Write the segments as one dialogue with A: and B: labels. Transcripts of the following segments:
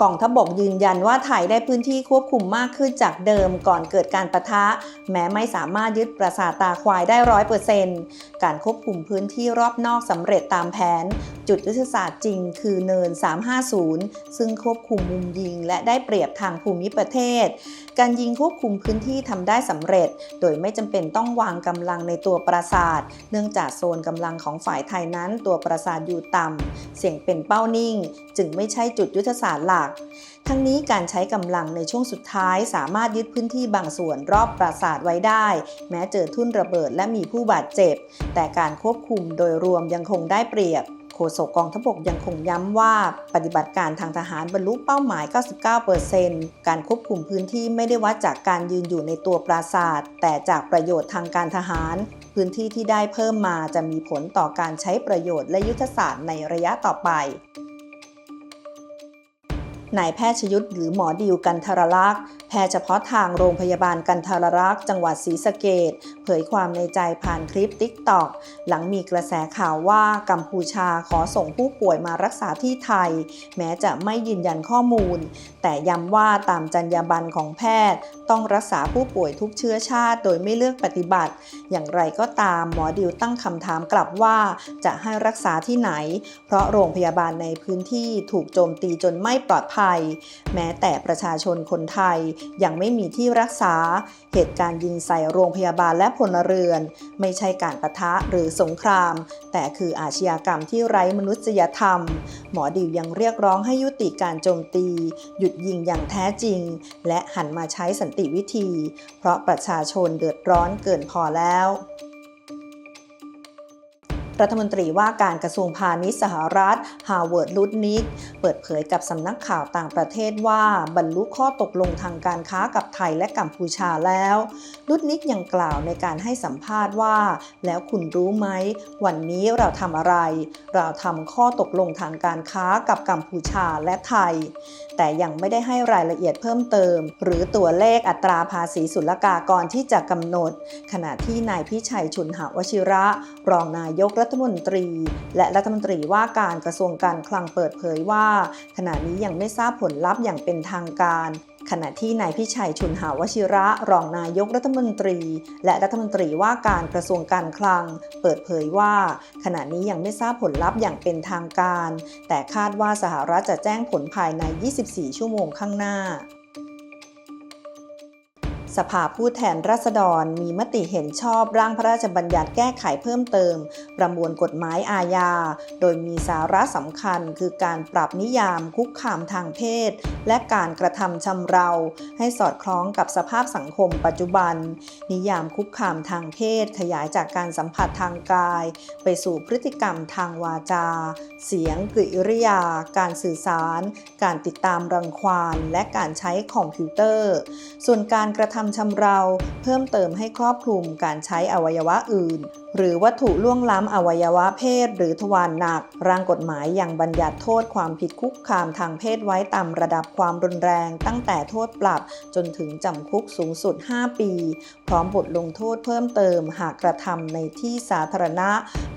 A: กองทัพบกยืนยันว่าไทยได้พื้นที่ควบคุมมากขึ้นจากเดิมก่อนเกิดการประทะ แม้ไม่สามารถยึดปราสาทตาควายได้ร้อยเปอร์เซนต์การควบคุมพื้นที่รอบนอกสำเร็จตามแผน จุดยุทธศาสตร์จริงคือเนิน 350 ซึ่งควบคุมมุมยิงและได้เปรียบทางภูมิประเทศ การยิงควบคุมพื้นที่ทำได้สำเร็จ โดยไม่จำเป็นต้องวางกำลังในตัวปราสาท เนื่องจากโซนกำลังของฝ่ายไทยนั้นตัวปราสาทอยู่ต่ำเสี่ยงเป็นเป้านิ่ง จึงไม่ใช่จุดยุทธศาสตร์หลักทั้งนี้การใช้กำลังในช่วงสุดท้ายสามารถยึดพื้นที่บางส่วนรอบปราสาทไว้ได้ แม้เจอทุ่นระเบิดและมีผู้บาดเจ็บ แต่การควบคุมโดยรวมยังคงได้เปรียบโฆษกกองทัพบกยังคงย้ำว่า ปฏิบัติการทางทหารบรรลุเป้าหมาย 99%การควบคุมพื้นที่ไม่ได้วัดจากการยืนอยู่ในตัวปราสาทแต่จากประโยชน์ทางการทหาร พื้นที่ที่ได้เพิ่มมาจะมีผลต่อการใช้ประโยชน์และยุทธศาสตร์ในระยะต่อไป นายแพทย์ชยุทธหรือหมอดิวกันทรลักษณ์ แพทย์เฉพาะทางโรงพยาบาลกันทารลักษ์จังหวัดศรีสะเกดเผยความในใจผ่านคลิปติ๊กตอกหลังมีกระแสข่าวว่ากัมพูชาขอส่งผู้ป่วยมารักษาที่ไทย แม้จะไม่ยืนยันข้อมูล แต่ย้ำว่าตามจรรยาบรรณของแพทย์ ต้องรักษาผู้ป่วยทุกเชื้อชาติ โดยไม่เลือกปฏิบัติ อย่างไรก็ตามหมอดิวตั้งคำถามกลับว่า จะให้รักษาที่ไหน เพราะโรงพยาบาลในพื้นที่ถูกโจมตีจนไม่ปลอดภัย แม้แต่ประชาชนคนไทยยังไม่มีที่รักษา เหตุการณ์ยิงใส่โรงพยาบาลและพลเรือน ไม่ใช่การประทะหรือสงคราม แต่คืออาชญากรรมที่ไร้มนุษยธรรม หมอดิวยังเรียกร้องให้ยุติการโจมตี หยุดยิงอย่างแท้จริง และหันมาใช้สันติวิธี เพราะประชาชนเดือดร้อนเกินพอแล้ว รัฐมนตรีว่าการกระทรวงพาณิชย์สหรัฐฮาวเวิร์ดลุดนิก เปิดเผยกับสำนักข่าวต่างประเทศว่าบรรลุข้อตกลงทางการค้ากับไทยและกัมพูชาแล้ว ลุดนิกยังกล่าวในการให้สัมภาษณ์ว่า แล้วคุณรู้ไหม วันนี้เราทำอะไร เราทำข้อตกลงทางการค้ากับกัมพูชาและไทย แต่ยังไม่ได้ให้รายละเอียดเพิ่มเติม หรือตัวเลขอัตราภาษีศุลกากรที่จะกำหนด ขณะที่นายพิชัยชุนหาวชิระ รองนายกรัฐมนตรี และรัฐมนตรีว่าการกระทรวงการคลังเปิดเผยว่า ขณะนี้ยังไม่ทราบผลลัพธ์อย่างเป็นทางการขณะที่นายพิชัยชุนหาวชิระ รองนายกรัฐมนตรี และรัฐมนตรีว่าการกระทรวงการคลัง เปิดเผยว่า ขณะนี้ยังไม่ทราบผลลัพธ์อย่างเป็นทางการ แต่คาดว่าสหรัฐจะแจ้งผลภายใน 24 ชั่วโมงข้างหน้า สภาผู้แทนราษฎรมีมติเห็นชอบร่างพระราชบัญญัติแก้ไขเพิ่มเติม ประมวลกฎหมายอาญา โดยมีสาระสำคัญคือการปรับนิยามคุกคามทางเพศ และการกระทำชำเรา ให้สอดคล้องกับสภาพสังคมปัจจุบัน นิยามคุกคามทางเพศ ขยายจากการสัมผัสทางกาย ไปสู่พฤติกรรมทางวาจา เสียงกริยา การสื่อสาร การติดตามรังควานและการใช้คอมพิวเตอร์ ส่วนการกระทำชำเรา เพิ่มเติมให้ครอบคลุมการใช้อวัยวะอื่น หรือวัตถุล่วงล้ำอวัยวะเพศ หรือทวารหนัก ร่างกฎหมายยังบัญญัติโทษความผิดคุกคามทางเพศไว้ตามระดับความรุนแรง ตั้งแต่โทษปรับจนถึงจำคุกสูงสุด 5 ปี พร้อมบทลงโทษเพิ่มเติมหากกระทำในที่สาธารณะ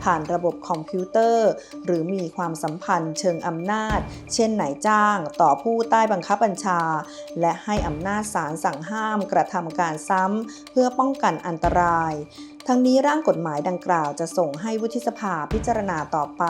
A: ผ่านระบบคอมพิวเตอร์ หรือมีความสัมพันธ์เชิงอำนาจ เช่นนายจ้างต่อผู้ใต้บังคับบัญชา และให้อำนาจศาลสั่งห้ามกระทำการซ้ำเพื่อป้องกันอันตราย ทั้งนี้ร่างกฎหมายดังกล่าวจะส่งให้วุฒิสภาพิจารณาต่อไป